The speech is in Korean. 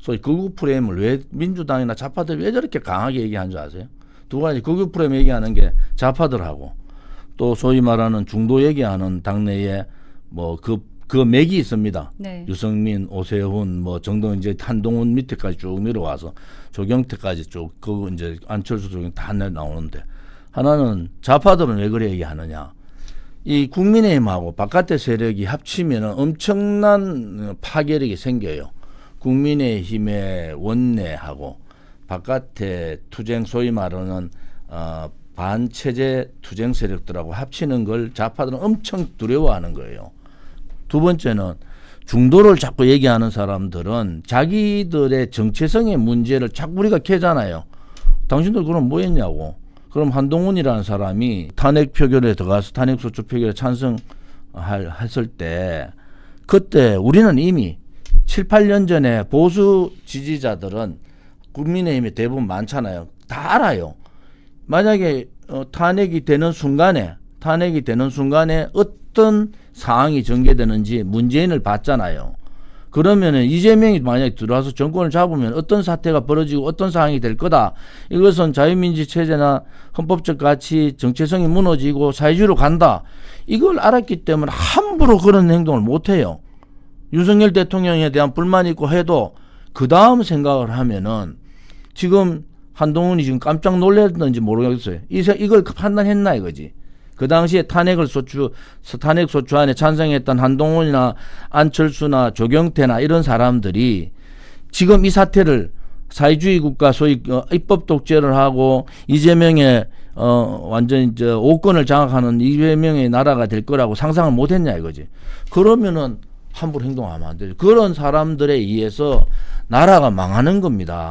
소위 극우 프레임을 왜 민주당이나 좌파들이 왜 저렇게 강하게 얘기하는 줄 아세요? 두 가지 극우 프레임 얘기하는 게 좌파들하고 또 소위 말하는 중도 얘기하는 당내에 뭐그 그 맥이 있습니다. 네. 유승민, 오세훈, 뭐 정동 이제 한동훈 밑에까지 쭉 내려와서 조경태까지 쭉그 이제 안철수 조경 다 내- 나오는데 하나는 좌파들은 왜 그래 얘기하느냐? 이 국민의힘하고 바깥의 세력이 합치면 엄청난 파괴력이 생겨요. 국민의힘의 원내하고 바깥의 투쟁 소위 말하는 어, 반체제 투쟁 세력들하고 합치는 걸 좌파들은 엄청 두려워하는 거예요. 두 번째는 중도를 자꾸 얘기하는 사람들은 자기들의 정체성의 문제를 자꾸 우리가 캐잖아요. 당신들 그럼 뭐 했냐고. 그럼 한동훈이라는 사람이 탄핵 표결에 들어가서 탄핵 소추 표결에 찬성할 했을 때 그때 우리는 이미 7, 8년 전에 보수 지지자들은 국민의힘이 대부분 많잖아요. 다 알아요. 만약에 어, 탄핵이 되는 순간에 탄핵이 되는 순간에 어떤 상황이 전개되는지 문재인을 봤잖아요. 그러면은 이재명이 만약에 들어와서 정권을 잡으면 어떤 사태가 벌어지고 어떤 상황이 될 거다. 이것은 자유민주 체제나 헌법적 가치 정체성이 무너지고 사회주의로 간다. 이걸 알았기 때문에 함부로 그런 행동을 못 해요. 윤석열 대통령에 대한 불만이 있고 해도 그 다음 생각을 하면은 지금 한동훈이 지금 깜짝 놀랐는지 모르겠어요. 이, 세- 이걸 판단했나 이거지. 그 당시에 탄핵을 소추, 탄핵 소추안에 찬성했던 한동훈이나 안철수나 조경태나 이런 사람들이 지금 이 사태를 사회주의 국가 소위 어, 입법 독재를 하고 이재명의 어 완전 저 오권을 장악하는 이재명의 나라가 될 거라고 상상을 못 했냐 이거지. 그러면은 함부로 행동하면 안 되죠. 그런 사람들에 의해서 나라가 망하는 겁니다.